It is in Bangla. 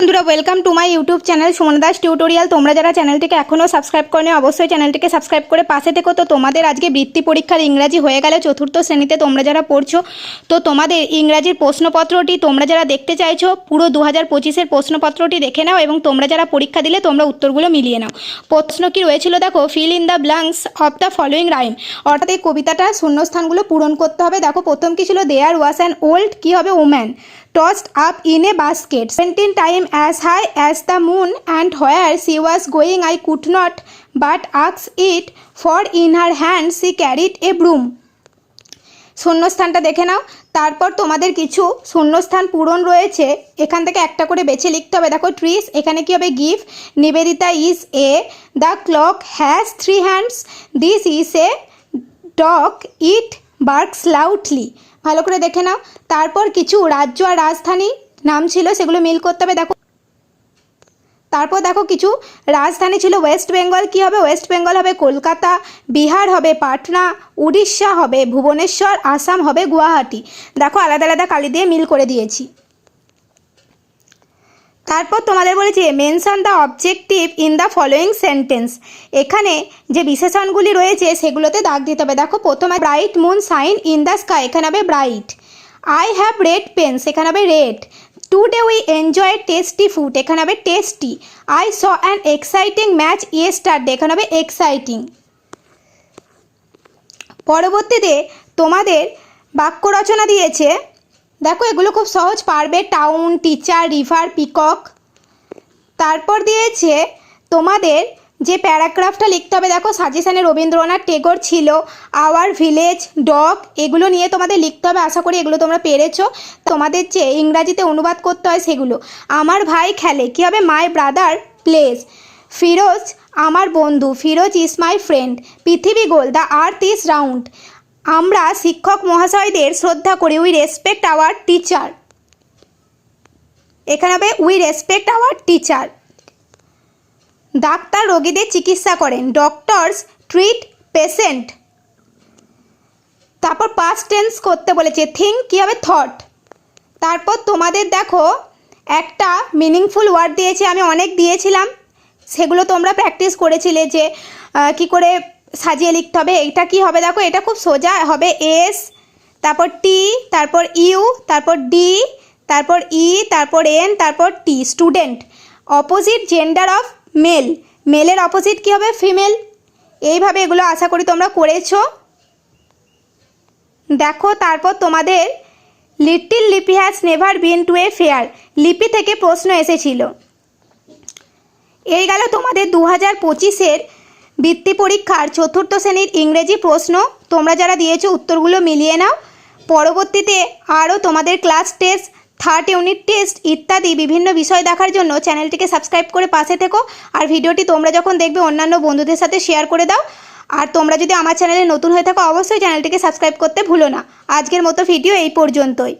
বন্ধুরা welcome to my YouTube channel Suman Das tutorial তোমরা যারা চ্যানেলটিকে এখনও সাবস্ক্রাইব করনি, অবশ্যই চ্যানেলটিকে সাবস্ক্রাইব করে পাশে থেকো। তো তোমাদের আজকে বৃত্তি পরীক্ষার ইংরাজি হয়ে গেলে চতুর্থ শ্রেণীতে তোমরা যারা পড়ছো, তো তোমাদের ইংরাজির প্রশ্নপত্রটি তোমরা যারা দেখতে চাইছো, পুরো দু হাজার পঁচিশের প্রশ্নপত্রটি দেখে নাও এবং তোমরা যারা পরীক্ষা দিলে, তোমরা উত্তরগুলো মিলিয়ে নাও। প্রশ্ন কি রয়েছিল? দেখো fill in the blanks of the following rhyme অর্থাৎ এই কবিতাটা শূন্যস্থানগুলো পূরণ করতে হবে। দেখো, প্রথম কি ছিল? দেয়ার ওয়াস অ্যান ওল্ড কী হবে? Woman tossed up in a basket. 17 time as high as the moon and where she was going, i could not but ask it for in her hand. She carried a broom. শূন্যস্থানটা দেখে নাও। তারপর তোমাদের কিছু শূন্যস্থান পূরণ রয়েছে। এখান থেকে একটা করে বেছে লিখতে হবে। দেখো ট্রিস এখানে কি হবে? Give Nivedita is a the clock has three hands this is a dog it barks loudly ভালো করে দেখে নাও। তারপর কিছু রাজ্য আর রাজধানী নাম ছিল, সেগুলো মিল করতে হবে। দেখো। তারপর দেখো কিছু রাজধানী ছিল ওয়েস্ট বেঙ্গল কী হবে? ওয়েস্ট বেঙ্গল হবে কলকাতা, বিহার হবে পাটনা, উড়িষ্যা হবে ভুবনেশ্বর, আসাম হবে গুয়াহাটি। দেখো, আলাদা আলাদা কালি দিয়ে মিল করে দিয়েছি। তারপর তোমাদের বলেছি mention the objective in the following sentence এখানে যে বিশেষণগুলি রয়েছে, সেগুলোতে দাগ দিতে হবে। দেখো, প্রথমে bright moon shine in the sky এখানে হবে bright I have red pens এখানে হবে red today we enjoy tasty food এখানে হবে tasty I saw an exciting match yesterday এখানে হবে এক্সাইটিং পরবর্তীতে তোমাদের বাক্য রচনা দিয়েছে দেখো, এগুলো খুব সহজ। পারবে টাউন টিচার রিভার পিকক তারপর দিয়েছে তোমাদের যে প্যারাগ্রাফটা লিখতে হবে, দেখো সাজেশানে রবীন্দ্রনাথ টেগোর ছিল আওয়ার ভিলেজ ডগ এগুলো নিয়ে তোমাদের লিখতে হবে। আশা করি এগুলো তোমরা পেরেছ। তোমাদের যে ইংরাজিতে অনুবাদ করতে হয় সেগুলো। আমার ভাই খেলে, কী হবে? মাই ব্রাদার প্লেস ফিরোজ, আমার বন্ধু। ফিরোজ ইজ মাই ফ্রেন্ড পৃথিবী গোল দ্য আর্থ ইজ রাউন্ড আমরা শিক্ষক মহাশয়দের শ্রদ্ধা করি উই রেসপেক্ট আওয়ার টিচার এখানে হবে we respect our teacher doctor রোগীদের চিকিৎসা করেন ডক্টরস ট্রিট পেশেন্ট তারপর পাস্ট টেন্স করতে বলেছে থিঙ্ক কী হবে থট তারপর তোমাদের দেখো, একটা মিনিংফুল ওয়ার্ড দিয়েছে, আমি অনেক দিয়েছিলাম। সেগুলো তোমরা প্র্যাকটিস করেছিলে যে কি করে সাজিয়ে লিখতে হবে এটা কি হবে দেখো, এটা খুব সোজা, হবে এস, তারপর টি তারপর ইউ, তারপর ডি তারপর ই, তারপর এন, তারপর T, student. Opposite gender of male মেলের opposite কি হবে? ফিমেল এইভাবে এগুলো আশা করি তোমরা করেছ। দেখো, তারপর তোমাদের little Lipi has never been to a fair Lipi থেকে প্রশ্ন এসেছিল। এই গেল তোমাদের দু হাজার পঁচিশের বৃত্তি পরীক্ষার চতুর্থ শ্রেণির ইংরেজি প্রশ্ন। তোমরা যারা দিয়েছ উত্তরগুলো মিলিয়ে নাও। পরবর্তীতে আরও তোমাদের class test, third unit test ইত্যাদি বিভিন্ন বিষয় দেখার জন্য চ্যানেলটিকে সাবস্ক্রাইব করে পাশে থেকো। আর ভিডিওটি তোমরা যখন দেখবে অন্যান্য বন্ধুদের সাথে শেয়ার করে দাও। আর তোমরা যদি আমার চ্যানেলে নতুন হয়ে থাকো, অবশ্যই চ্যানেলটিকে সাবস্ক্রাইব করতে ভুলো না। আজকের মতো ভিডিও এই পর্যন্তই।